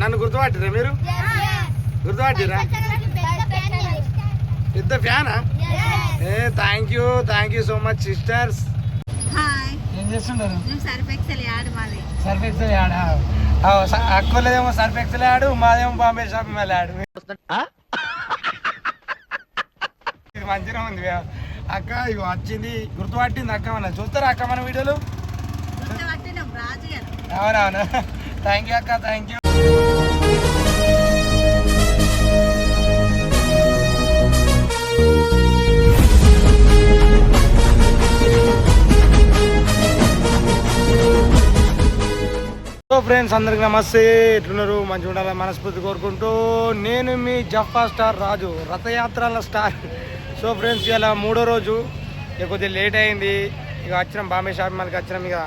నన్ను- గుర్తుపట్టిరా మీరు? గుర్తుపట్టిరా? పెద్ద ఫ్యానా? ఏ thank you thank you so much sisters hi ఏం సర్ఫ్ ఎక్సెల్ యాడ్ ఆడా అక్కలేదేమో సర్ఫ్ ఎక్సెల్ ఆడు మాదేమో బాంబే షాపింగ్ మాల్ ఆడు ఇది మంచిగా ఉంది. అక్క ఇగో వచ్చింది గుర్తుపట్టింది అక్క మన చూస్తారా అక్క మన వీడియోలు? గుర్తుపట్టినాం రాజు గారు. అవునవును. థ్యాంక్ యూ అక్క థ్యాంక్ యూ సో ఫ్రెండ్స్ అందరికి నమస్తే. ఎట్లున్నారు? మంచిగా ఉండాలి మనస్ఫూర్తి కోరుకుంటూ నేను మీ జఫా స్టార్ రాజు రథయాత్రల స్టార్. సో ఫ్రెండ్స్ ఇలా మూడో రోజు. ఇక కొద్దిగా లేట్ అయింది. ఇక వచ్చినాం బాంబే షాపింగ్ మాల్కి వచ్చినాం. ఇక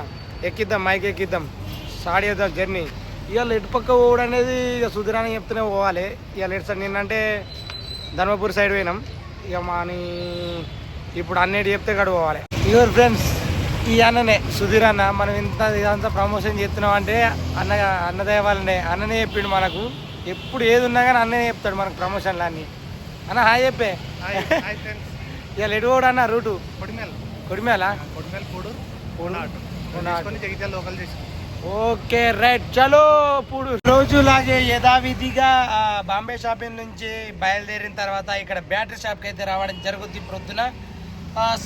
ఎక్కిద్దాం మైక్ ఎక్కిద్దాం. స్టార్ట్ చేద్దాం జర్నీ. ఇవాళ ఎటు పక్క పోవడం అనేది ఇక సుధీరాని చెప్తూనే పోవాలి. ఇవాళ ఎటు సార్? నిన్నంటే ధర్మపురి సైడ్ పోయినాం. ఇక మాని ఇప్పుడు అన్నిటి చెప్తే గడు పోవాలి. ఇవర్ ఫ్రెండ్స్ ఈ అన్ననే సుధీర్ అన్న మనం ఇంత ఇదంతా ప్రమోషన్ చేస్తున్నాం అంటే అన్న అన్నదయ వాళ్ళనే అన్ననే చెప్పిండు మనకు. ఎప్పుడు ఏది ఉన్నా కానీ అన్ననే చెప్తాడు మనకు ప్రమోషన్లు అన్నీ. అన్న హాయ్ చెప్పే. ఇవాళ ఎటు పోడు అన్న రూటు. కొడిమేల్. కొడిమేలా? కొడిమేల్ పూడూరు పూనాటు. తీసుకొని జగిత్యాల లోకల్ చేసి ఓకే రైట్. చలో ఇప్పుడు రోజులాగే యథావిధిగా బాంబే షాపింగ్ నుంచి బయలుదేరిన తర్వాత ఇక్కడ బ్యాటరీ షాప్కి అయితే రావడం జరుగుద్ది ప్రొద్దున.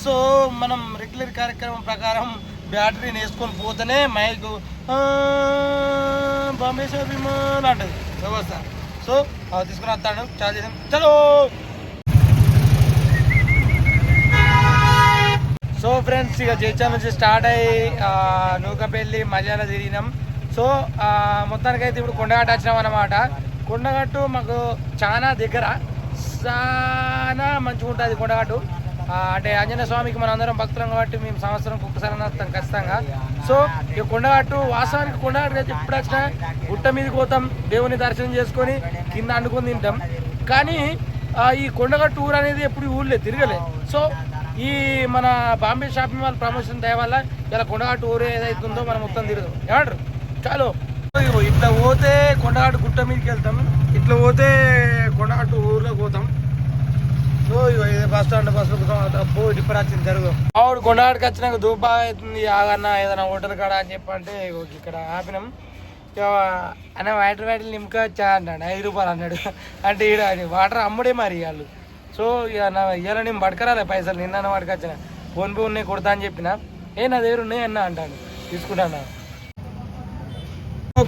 సో మనం రెగ్యులర్ కార్యక్రమం ప్రకారం బ్యాటరీని వేసుకొని పోతేనే మైక్ బాంబేశ్వర విమాన్ షాపింగ్ మాల్ అంటది వ్యవస్థ సో అవి తీసుకుని వస్తాడు. చార్జ్ చేసాం. చలో! సో ఫ్రెండ్స్ ఇక జైచా నుంచి స్టార్ట్ అయ్యి ఆ, నూకపల్లి తిరిగినాం. సో మొత్తానికైతే ఇప్పుడు కొండగట్టు వచ్చినాం అన్నమాట. కొండగట్టు మాకు చాలా దగ్గర చాలా మంచిగా ఉంటుంది కొండగట్టు అంటే ఆంజనేయ స్వామికి మనం అందరం భక్తులం కాబట్టి మేము సంవత్సరం ఒక్కసారి వస్తాం ఖచ్చితంగా. సో ఈ కొండగట్టు వాస్తవానికి కొండగట్టు అయితే ఎప్పుడు వచ్చినా గుట్ట మీదకి పోతాం దేవుని దర్శనం చేసుకొని కింద అండుకొని తింటాం. కానీ ఈ కొండగట్టు ఊరు అనేది ఎప్పుడు ఊర్లే తిరగలే. సో ఈ మన బాంబే షాపింగ్ మాల్ ప్రమోషన్ దయ వల్ల ఇలా కొండగట్టు ఊరు ఏదైతుందో మనం మొత్తం తిరగదు. ఏమంటారు? చాలు. ఇట్లా పోతే కొండగట్టు గుట్ట మీదకి వెళ్తాం ఇట్లా పోతే కొండగట్టు ఊర్లోకి పోతాం. ఆవిడ కొండగట్టుకి వచ్చినాక దూపా అవుతుంది ఆగన్న ఏదైనా హోటల్ కాడ అని చెప్పి అంటే ఇక్కడ ఆపినాం. అన్న వాటర్ బాటిల్ నింపుకొచ్చా అన్నాడు ఐదు రూపాయలు అన్నాడు. అంటే ఈడ వాటర్ అమ్ముడే మరి వాళ్ళు. సో ఇక నా ఇవాళ నేను పడకరాలే పైసలు నిన్న పడకొచ్చిన ఫోన్ పే ఉన్నాయి కొడతా అని చెప్పిన. ఏ నా దగ్గర ఉన్నాయి అన్న అంటాను తీసుకుంటాను?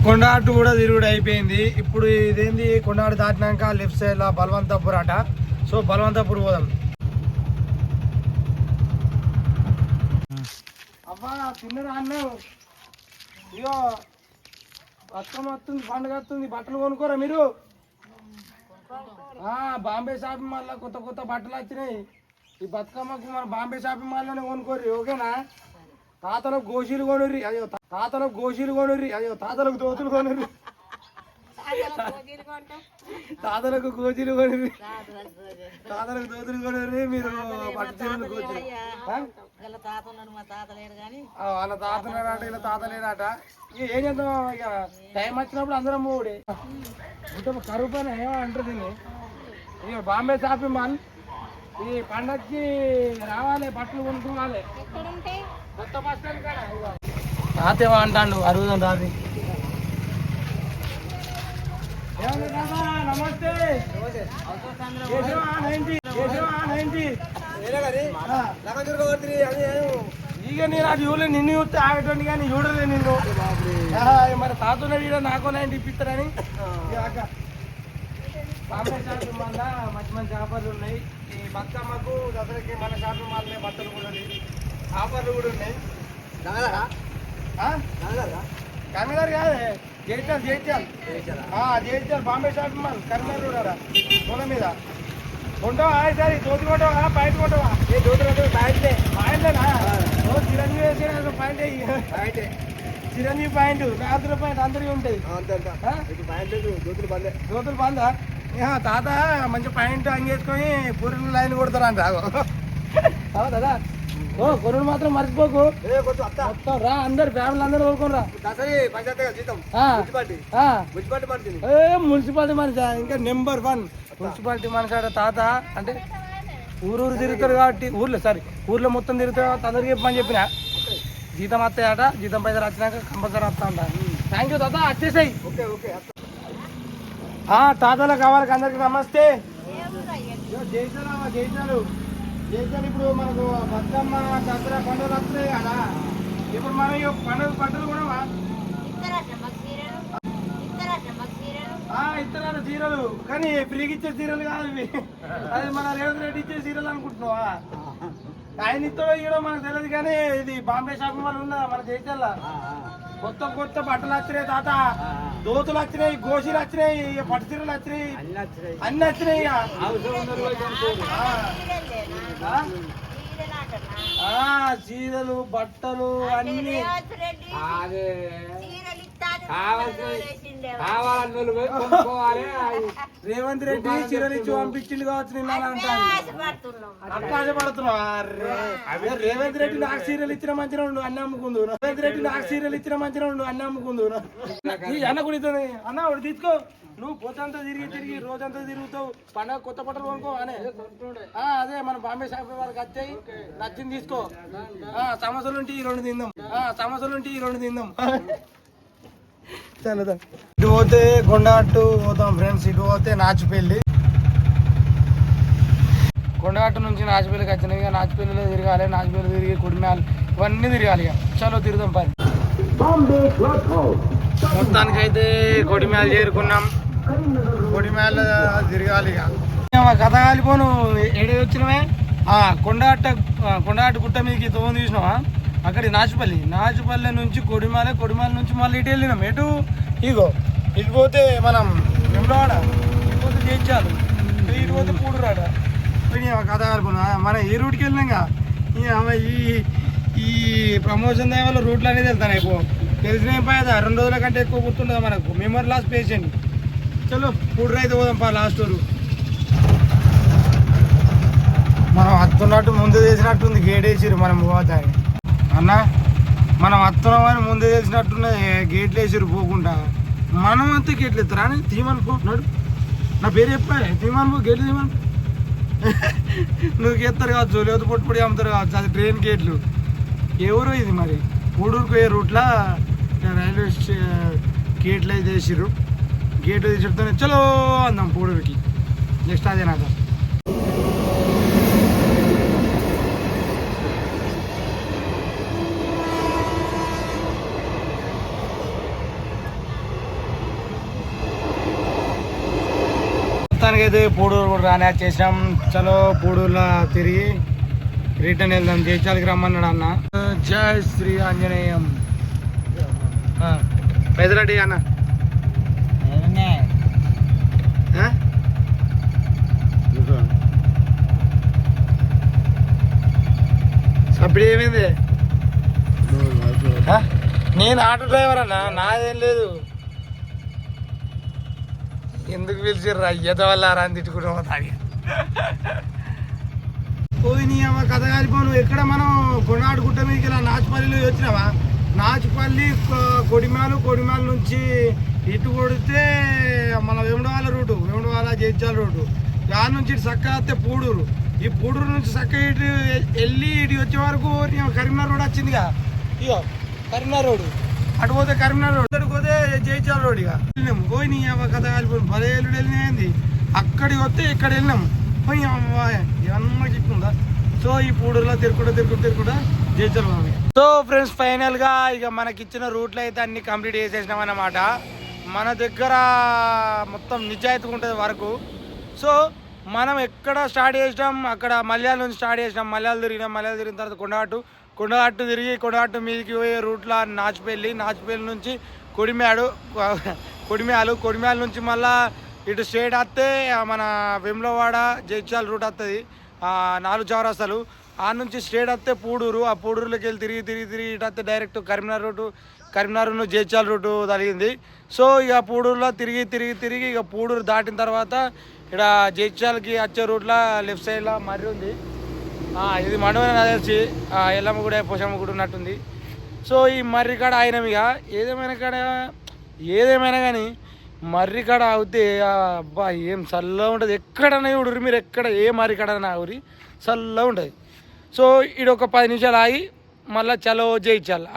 కొండాటు కూడా తిరుగుడు అయిపోయింది. ఇప్పుడు ఇదేంది కొండాటు దాటినాక లెఫ్ట్ సైడ్లో బలవంతపూర్ అట. సో బలవంతపూర్ పోదాం. అబ్బా తిన్నరా అన్నావు ఇగో బతుకమ్మ వస్తుంది పండుగ వస్తుంది బట్టలు కొనుక్కోరా మీరు? ఆ, బాంబే షాపింగ్ మాల్ కొత్త కొత్త బట్టలు వచ్చినాయి. ఈ బతుకమ్మకు మన బాంబే షాపింగ్ మాల్లోనే కొనుక్కోర్రి ఓకేనా? తాతలకు గోషీలు కొనుర్రి అయ్యో తాతలకు గోషీలు కొనుర్రి అయ్యో తాతలకు దోతులు కొనుర్రి. తాతలకు గోజీలు కొనుర్రి తాతలకు దోతులు కొనుర్రి మీరు పట్టు చీరలు గోజీలు. వాళ్ళ తాత లేనాట ఇలా తాత ఇక ఏం చేద్దాం ఇక? టైం వచ్చినప్పుడు అందరం మూడే అంటే కరువు పైన ఏమో అంటారు దీన్ని. ఇక బాంబే షాపింగ్ మాల్. ఈ పండక్కి రావాలి బట్టలు కొనుక్కోవాలి. కొత్త బస్ స్టాండ్ కాడ. ఇగో. తాత ఏమో అంటాడు అరుగుదాం రాది? నమస్తే కేశవా, నైన్టీ. కేశవా, నైన్టీ. ఆ. ಈಗ ನೀನು ಅದು ಇವಳು ನಿನ್ನ ಇವತ್ತು ಆಗಟ್ಟಿ కానీ చూడలే నిన్ను ఆ, మరి తాతనే వీడ నాకు నైన్ ఇప్పిస్తారని యాక బాంబే షాపింగ్ మాల్ మంచి మంచి ఆఫర్లు ఉన్నాయి ఈ బతుకమ్మకు దసరాకి మన షాపింగ్ మాల్ బట్టలు కూడా ఉన్నాయి ఆఫర్లు కూడా ఉన్నాయి ఆ? కరీంనగర్ కాదే జైత్యాల్ జైత్యాల్. ఆ, జైత్యాల్ బాంబే షాపింగ్ మాల్ కరీంనగర్ కూడా పొల మీద. కొంటావా సరే దోతి కొంటావా పాయింట్ కొంటావా? ఏ దోతి కొంటావు పాయింట్లే పాయింట్లేనా ఓ Chiranjeevi point point Chiranjeevi point రాత్రి పాయింట్ అందరికీ ఉంటాయి. ఆ? దోతులు బందా ఏహా, తాత మంచి పాయింట్ అంగేసుకొని పూరిన లైన్ కొడతారంట అవుదా ఓ కొనుడు మాత్రం మర్చిపోకు. మొత్తం రా అందరు ఫ్యామిలీ అందరూ కోరుకోరు రా మున్సిపాలిటీ? మనిషి ఇంకా నెంబర్ వన్. మున్సిపాలిటీ మనిషి ఆడ తాత అంటే ఊరూరు తిరుగుతారు కాబట్టి ఊర్లో సారీ ఊర్లో మొత్తం తిరుగుతారు కాబట్టి అందరికీ చెప్పమని చెప్పిన. జీతం వస్తాయట జీతం పైసలు వచ్చినాక కంపల్సరీ వస్తా ఉంటా థ్యాంక్ యూ తాత వచ్చేసాయి. తాతల కావాలి అందరికి నమస్తే. జైశాలమ్మ, జైశాలు జైశాలు ఇప్పుడు మనకు బతుకమ్మ దసరా పండుగలు వస్తున్నాయి కదా. ఇప్పుడు మనం ఈ పండుగ పండుగలు కూడా ఆ, ఇత్తనాలు చీరలు. కానీ ఫ్రీకి ఇచ్చే చీరలు కాదు ఇవి. అది మన రేవంత్ రెడ్డి ఇచ్చే చీరలు అనుకుంటున్నావా? ఆయన ఇస్తాడో ఇయ్యడో మనకు తెలియదు కానీ ఇది బాంబే షాపింగ్ మాల్ ఉన్నదా మన దేశాల్లో కొత్త కొత్త బట్టలు వచ్చినాయి తాత. దోతులు వచ్చినాయి గోషీలు వచ్చినాయి ఇక పట్టు చీరలు వచ్చినాయి అన్ని వచ్చినాయి ఇక. ఆ. ఆ? ఆ, చీరలు బట్టలు అన్ని రేవంత్ రెడ్డి చీరలు ఇచ్చి పంపించింది కావచ్చు నిన్న ఆశపడుతున్నావా? అదే రేవంత్ రెడ్డి నాకు సీరియల్ ఇచ్చిన మంచిగా ఉండు అన్ని అమ్ముకుందు. రేవంత్ రెడ్డి నాకు సీరియల్ ఇచ్చిన మంచిగా ఉండు అన్ని అమ్ముకుందు. అన్న కూడా అన్న ఒకటి తీసుకో. నువ్వు పొద్దంతా తిరిగి తిరిగి రోజంతా తిరుగుతావు. పండగ కొత్త బట్టలు కొనుక్కో అనే. ఆ, అదే మన బాంబే షాప్ వాళ్ళకి వచ్చాయి నచ్చింది తీసుకో. ఆ, సమస్యలు ఉంటే ఈ రెండు తిందాం. ఆ, సమస్యలు ఉంటే ఈ రెండు తిందాం. చల్లదా ఇటు పోతే కొండగట్టు పోతాం ఫ్రెండ్స్ ఇటు పోతే నాచుపల్లి. కొండగట్టు నుంచి నాచుపల్లికి వచ్చినాయి ఇక నాచుపల్లిలో తిరగాలి నాచుపల్లి తిరిగి కుడిమేలు ఇవన్నీ తిరగాలి ఇక. చలో తిరుగుదాం పని మొత్తానికి అయితే కొడిమ్యాలు చేరుకున్నాం. కొడిమ్యాల తిరగాలి ఇక. ఇక కథ కాలిపోను. ఎడ వచ్చినవే? ఆ, కొండగట్ట కొండగట్టు గుట్ట మీదకి తోని చూసినావా అక్కడ నాచుపల్లి నాచుపల్లి నుంచి కొడిమాల కొడిమాల నుంచి మళ్ళీ ఇటు వెళ్ళినాం. ఎటు? ఇగో ఇటు పోతే మనం వెంబడవాడ ఇటు పోతే చేయించాలి ఇటు పోతే పూడురాడ కథ కాలిపోను మన ఏ రూట్కి వెళ్ళినాక ఈ ఈ ఈ ప్రమోషన్ వల్ల రూట్లు అనేది వెళ్తాను అయిపో తెలిసిన ఏం పోయేదా రెండు రోజుల కంటే ఎక్కువ గుర్తుండదు మనకు. మెమరీ లాస్ పేషెంట్ చలో పూడు రైతు పోదాం పా లాస్ట్ వరకు. మనం వస్తున్నట్టు ముందు చేసినట్టుంది గేట్ వేసిరు మనం పోతాయి అన్న మనం వస్తున్నామని ముందు తెలిసినట్టున్నది గేట్లు వేసిరు పోకుండా. మనం అంతా గేట్లు ఎత్తారా అని తీమని పోతున్నాడు నా పేరు చెప్పాలి తీమని పో గేట్లు తీమని నువ్వు ఎత్తారు కావచ్చు లేదు పొట్టు పొడి అమ్ముతారు కావచ్చు అది ట్రైన్ గేట్లు. ఎవరు ఇది మరి పూడూరుకు పోయే రూట్లో రైల్వే స్టేషన్ గేట్లు అయితే వేసిర్రు గేట్లు చెప్తానే చలో అందాం పూడూరుకి. నెక్స్ట్ అదే నాకు మొత్తానికైతే పూడూరు కూడా రానే చేసాం చలో పూడూరులో తిరిగి రిటర్న్ వెళ్దాం. దేశాలకి రమ్మన్నాడు అన్న. జై శ్రీ ఆంజనేయం. ఆ, పెదరెడ్డి అన్న? సప్పుడు ఏమైంది? నేను ఆటో డ్రైవర్ అన్న. నాదేం లేదు. ఎందుకు పిలిచిర్రు? అయ్యత వల్ల అని తిట్టుకుంటాం పోతాగి పోయి అమ్మ కథ కాలిపోను ఎక్కడ మనం కొనాడుకుంట మీకు ఇలా నాచుపల్లిలో వచ్చినావా? నాచుపల్లి కొడిమాలు కొడిమాల నుంచి ఇటు కొడితే మన వేముడవాల రూటు వేముడవాల జైత్యాల రూటు. దాని నుంచి ఇటు చక్క వస్తే పూడూరు. ఈ పూడూరు నుంచి చక్క ఇటు వెళ్ళి ఇటు వచ్చే వరకు కరీంనగర్ రోడ్ వచ్చిందిగా. ఇగో కరీంనగర్ రోడ్. అటు పోతే కరీంనగర్ రోడ్ అటు పోతే జయచాల రోడ్ ఇక. వెళ్ళినాం. పోయి నీ అవ్వ కథ కాలిపోయింది భలే వెళ్ళినాయింది అక్కడికి వస్తే ఇక్కడ వెళ్ళినాం. పోయి ఏమన్నా చెప్పుకుందా సో ఈ పూడూరులో తిరుగుకుంటా తిరుగుకుంటా తిరుగుకుంటా జయచాల సో ఫ్రెండ్స్ ఫైనల్గా ఇక మనకి ఇచ్చిన రూట్లు అయితే అన్ని కంప్లీట్ చేసేసినాం అన్నమాట. మన దగ్గర మొత్తం నిజాయితీగా ఉంటుంది వరకు. సో మనం ఎక్కడ స్టార్ట్ చేసినాం అక్కడ మలయాళ నుంచి స్టార్ట్ చేసినాం. మలయాళ తిరిగినాం మలయాళ తిరిగిన తర్వాత కొండగట్టు కొండగట్టు తిరిగి కొండగట్టు మీదకి పోయే రూట్లో నాచుపల్లి. నాచుపల్లి నుంచి కొడిమ్యాడు కొడిమ్యాలు. కొడిమ్యాల నుంచి మళ్ళా ఇటు స్టేట్ వస్తే మన వెమ్లవాడ జైత్యాల రూట్ వస్తుంది. నాలుగు చౌరస్తాలు. ఆ నుంచి స్టేట్ వస్తే పూడూరు. ఆ పూడూరులోకి వెళ్ళి తిరిగి తిరిగి తిరిగి ఇటు వస్తే డైరెక్ట్ కరీంనగర్ రూటు కరీంనగర్ నుంచి జైత్యాల రూటు తగిలింది. సో ఇక పూడూరులో తిరిగి తిరిగి తిరిగి ఇక పూడూరు దాటిన తర్వాత ఇక్కడ జైత్యాలకి వచ్చే రూట్లో లెఫ్ట్ సైడ్లో మర్రి ఉంది. ఆ, ఇది మండపం నాకు తెలిసి ఆ, ఎల్లమ్మ గుడి పోషమ్మ గుడి ఉన్నట్టుంది. సో ఈ మర్రి కాడ అయినాం ఇక. ఏదేమైనా కాడ ఏదేమైనా కానీ మర్రి కాడ అవుతే ఆ, అబ్బా ఏం చల్లగా ఉంటుంది. ఎక్కడన్నా చూడరు మీరు ఎక్కడ ఏ మర్రి కాడ ఊరి చల్లగా ఉంటుంది. సో ఇది ఒక పది నిమిషాలు ఆగి మళ్ళీ చలో జయించాలి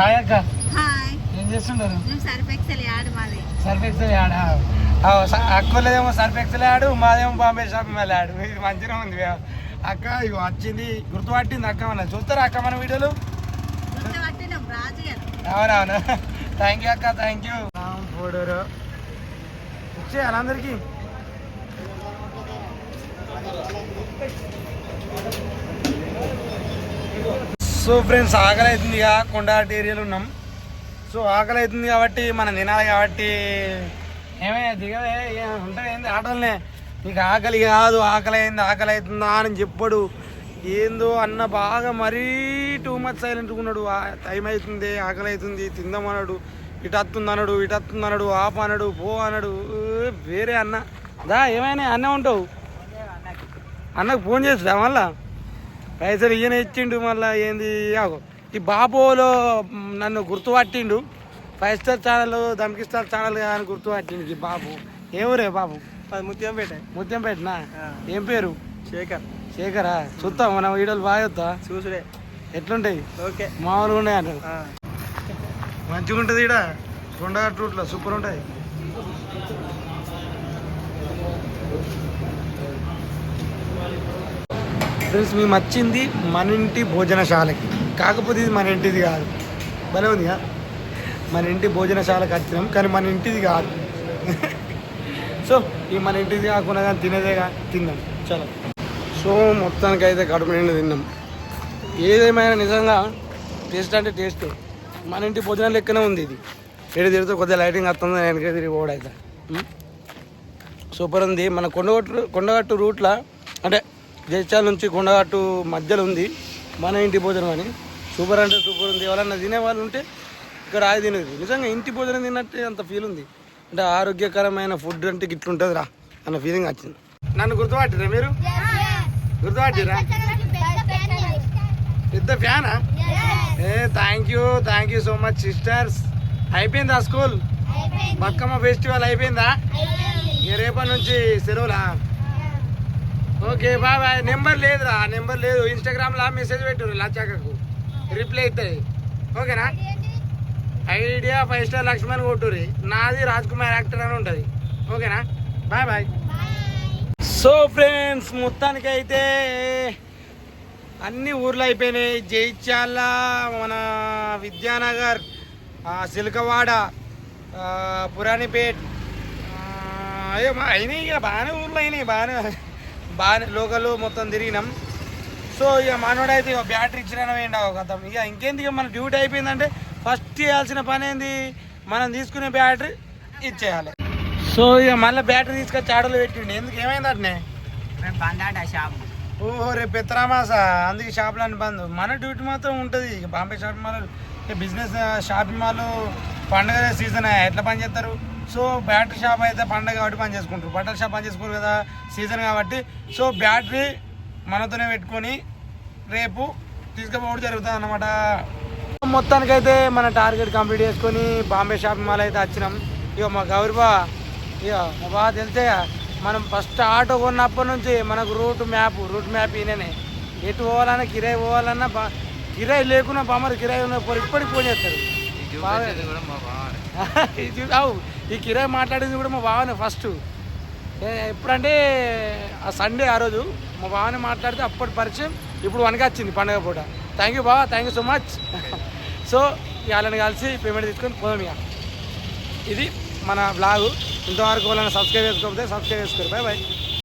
హాయ్ అక్క. హాయ్. ఏం చేస్తుంటారు? మేము సర్ఫ్ ఎక్సెల్ యాడ్ మాది. Surf Excel ad? అక్కలేదేమో Surf Excel ad మాదేమో బాంబే షాపింగ్ మాల్ యాడ్ ఇది మంచిగా ఉంది అక్క ఇగో వచ్చింది గుర్తుపట్టింది అక్క మన చూస్తారా అక్క మన వీడియోలు? గుర్తుపట్టినాం రాజు గారు అవునవును. థ్యాంక్ యూ అక్క థ్యాంక్ యూ ఫోటోరు ఇచ్చేయాలి అందరికీ సో ఫ్రెండ్స్ ఆకలి అవుతుంది ఇక కొండాటి ఏరియాలో ఉన్నాం. సో ఆకలి అవుతుంది కాబట్టి మనం తినాలి కాబట్టి ఏమయ్యా దిగవే ఉంటుంది ఏంది ఆటోలనే? నీకు ఆకలి కాదు ఆకలి అయింది ఆకలి అవుతుందా అని చెప్పడు. ఏందో అన్న బాగా మరీ టూ మచ్ సైలెంట్ ఉన్నాడు. టైం అవుతుంది ఆకలి అవుతుంది తిందామన్నాడు. ఇటు వస్తుంది అన్నాడు ఇటు వస్తుంది అన్నాడు ఆప్ అన్నాడు పో అన్నాడు. వేరే అన్న. దా ఏమైనా అన్న ఉంటావు? అన్నకు ఫోన్ చేస్తున్నా మళ్ళా? పైసలు ఈయన ఇచ్చిండు మళ్ళా ఏంది? ఈ బాబోలో నన్ను గుర్తుపట్టిండు. ఫైవ్ స్టార్ ఛానల్ దమ్కి స్టార్ ఛానల్ అని గుర్తుపట్టిండు ఈ బాబు. ఏమరే బాబు. ముత్యంపేట. ముత్యంపేటనా? ఏం పేరు? శేఖర్. శేఖరా? చూస్తాం మన వీడియోలు బాగా చూస్తా చూసుడే. ఎట్లుంటాయి? ఓకే. మామూలుగా ఉన్నాయి? అంటారు మంచిగా ఉంటుంది ఇక్కడ కొండగట్టు రూట్లో సూపర్ ఉంటుంది ఫ్రెండ్స్ మేము వచ్చింది మన ఇంటి భోజనశాలకి. కాకపోతే ఇది మన ఇంటిది కాదు. భలే ఉందిగా? మన ఇంటి భోజనశాలకు వచ్చినాం కానీ మన ఇంటిది కాదు. సో ఈ మన ఇంటిది కాకుండా కానీ తినేదేగా తిన్నాం. చాలా. సో మొత్తానికి అయితే కడుపు నిండా తిన్నాం. ఏదేమైనా నిజంగా టేస్ట్ అంటే టేస్ట్. మన ఇంటి భోజనం లెక్కనే ఉంది ఇది. ఏడు తిరిగితే కొద్దిగా లైటింగ్ వస్తుంది వెనక తిరిగి పోవడైతే. సూపర్ ఉంది. మన కొండగట్టు కొండగట్టు రూట్లో అంటే జైచాల నుంచి కొండగట్టు మధ్యలో ఉంది మన ఇంటి భోజనం అని. సూపర్ అంటే సూపర్ ఉంది. ఎవరన్నా తినే వాళ్ళు ఉంటే ఇక్కడ అది తినేది. నిజంగా ఇంటి భోజనం తిన్నట్టే అంత ఫీల్ ఉంది. అంటే ఆరోగ్యకరమైన ఫుడ్ అంటే ఇట్లుంటుంది రా అన్న ఫీలింగ్ వచ్చింది. నన్ను గుర్తుపట్టిరా మీరు? గుర్తుపట్టిరా పెద్ద ఫ్యానా? ఏ thank you thank you so much sisters అయిపోయిందా స్కూల్ బతుకమ్మ ఫెస్టివల్ అయిపోయిందా? ఇక రేపటి నుంచి సెలవులా? ఓకే బాబా నెంబర్ లేదురా నెంబర్ లేదు. ఇన్స్టాగ్రామ్లో మెసేజ్ పెట్టు లచ్చాకకు రిప్లై అవుతుంది ఓకేనా? Idea five star Lakshman Kotturi నాది రాజ్ కుమార్ యాక్టర్ అని ఉంటుంది. ఓకేనా? Bye bye. సో ఫ్రెండ్స్ మొత్తానికి అయితే అన్ని ఊర్లు అయిపోయినాయి. జైచాల మన విద్యానగర్ సిల్కవాడ పురాణిపేట్ అయ్యో మా అయినాయి ఇక. బాగానే ఊర్లు అయినాయి. బాగానే బాగానే లోకల్ మొత్తం తిరిగినాం. సో ఇక మనోడైతే ఇక బ్యాటరీ ఇచ్చిన వేయండి ఒక కథం. ఇక ఇంకేంది ఇక మన డ్యూటీ అయిపోయిందంటే ఫస్ట్ చేయాల్సిన పని ఏంది? మనం తీసుకునే బ్యాటరీ ఇచ్చేయాలి. సో ఇక మళ్ళీ బ్యాటరీ తీసుకొచ్చి ఆటోలో పెట్టిండి. ఎందుకు? ఏమైంది అట్నే? షాప్. ఓహో రేపు పెత్తరామాస? అందుకే షాపులు అని బంద్. మన డ్యూటీ మాత్రం ఉంటుంది. ఇక Bombay shopping mall business shopping mall పండగ సీజన్ ఎట్లా పని చేస్తారు? సో బ్యాటరీ షాప్ అయితే పండగ కాబట్టి పని చేసుకుంటారు. బట్టల షాప్ పని చేసుకోరు కదా సీజన్ కాబట్టి. సో బ్యాటరీ మనతోనే పెట్టుకొని రేపు తీసుకుపోవడం జరుగుతుంది అన్నమాట మొత్తానికైతే మన టార్గెట్ కంప్లీట్ చేసుకొని బాంబే షాపింగ్ మాల్ అయితే వచ్చినాం. ఇక మా గౌరవ ఇక మా బాగా తెలితే మనం ఫస్ట్ ఆటో కొన్నప్పటి నుంచి మనకు రూట్ మ్యాప్ రూట్ మ్యాప్ ఈయననే. ఎటు పోవాలన్నా కిరాయి పోవాలన్నా బా కిరాయి లేకున్నా బామ్మరు కిరాయి ఉన్న ఇప్పటికి ఫోన్ చేస్తారు అవు ఈ కిరాయి మాట్లాడింది కూడా మా బావనే ఫస్ట్. ఎప్పుడంటే ఆ సండే ఆ రోజు మా బావని మాట్లాడితే అప్పటి పరిచయం ఇప్పుడు వనకి వచ్చింది పండగ పూట. థ్యాంక్ యూ బావా thank you so much so వాళ్ళని కలిసి పేమెంట్ తీసుకొని పోదాం ఇక. ఇది మన బ్లాగు ఇంతవరకు వాళ్ళని సబ్స్క్రైబ్ చేసుకోకపోతే సబ్స్క్రైబ్ చేసుకోరు. Bye bye